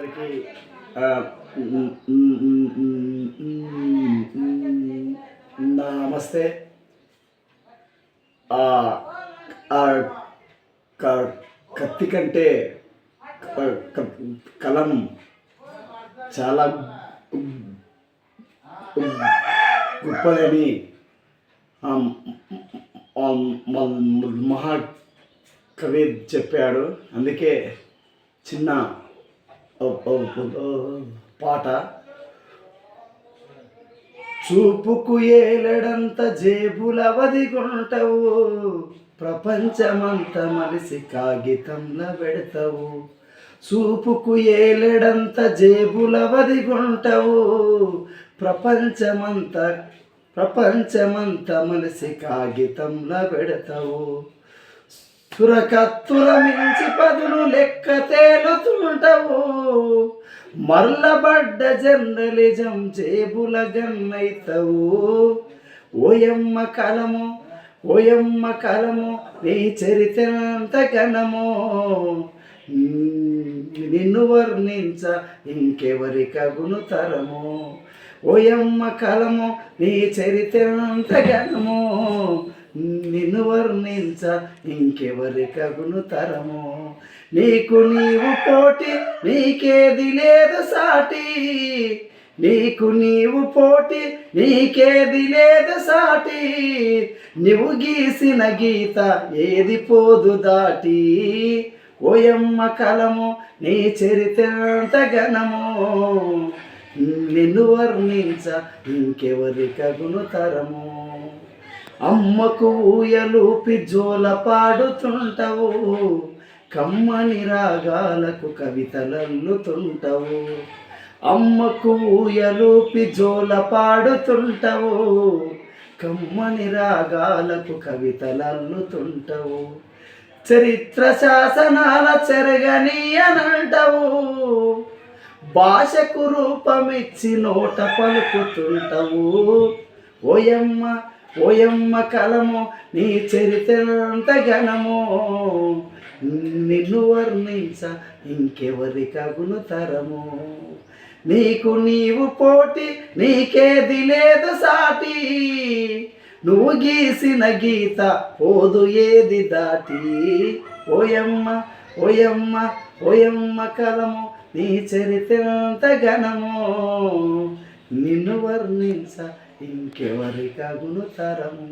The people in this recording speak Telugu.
అందరికీ నమస్తే. ఆ, కత్తి కంటే కలం చాలా గొప్పదని మహాకవి చెప్పాడు. అందుకే చిన్న పాట. చూపుకు ఏలడంత జేబులవదిగుంటవు ప్రపంచమంత మలిసి కాగితంల పెడతావు చూపుకు ఏలడంత జేబులవదిగుంటవు ప్రపంచమంత ప్రపంచమంత మలిసి కాగితంలో పెడతావు తురకత్తుల మించి పదులు లెక్క తేలుతుంటవు. మర్లబడ్డ జర్నలిజం జేబుల గన్నైతవు ఓయమ్మ కలము ఓయమ్మ కలము నీ చరిత్రంత ఘనము. నిన్ను వర్ణించ ఇంకెవరి కగును తరము. ఓయమ్మ కలము నీ చరిత్రంత ఘనము. నిన్ను వర్ణించ ఇంకెవరి కగును తరము? నీకు నీవు పోటీ నీకేది లేదు సాటి. నీకు నీవు పోటీ నీకేది లేదు సాటి. నువ్వు గీసిన గీత ఏది పోదు దాటి. ఓయమ్మ కలము నీ చరిత్రంత ఘనము. నిన్ను వర్ణించ ఇంకెవరి కగును తరము? అమ్మకు ఊయలూపి జోల పాడుతుంటవు కమ్మని రాగాలకు కవితలల్లుతుంటవు. అమ్మకు ఊయలూపి జోల పాడుతుంటవు కమ్మని రాగాలకు కవితలల్లుతుంటవు. చరిత్ర శాసనాల చెరగని అనంటావు భాషకు రూపమిచ్చి నోట పలుకుతుంటవు. ఓయమ్మ ఓయమ్మ కలము నీ చరిత్రంత ఘనము. నిన్ను వర్ణించ ఇంకెవరి కగును తరము. నీకు నీవు పోటీ నీకేది లేదు సాటి. నువ్వు గీసిన గీత పోదు ఏది దాటి. ఓయమ్మ ఓయమ్మ ఓయమ్మ కలము నీ చరిత్రంత ఘనము. నిన్ను వర్ణించ ఇంకెవరి కగును తరము?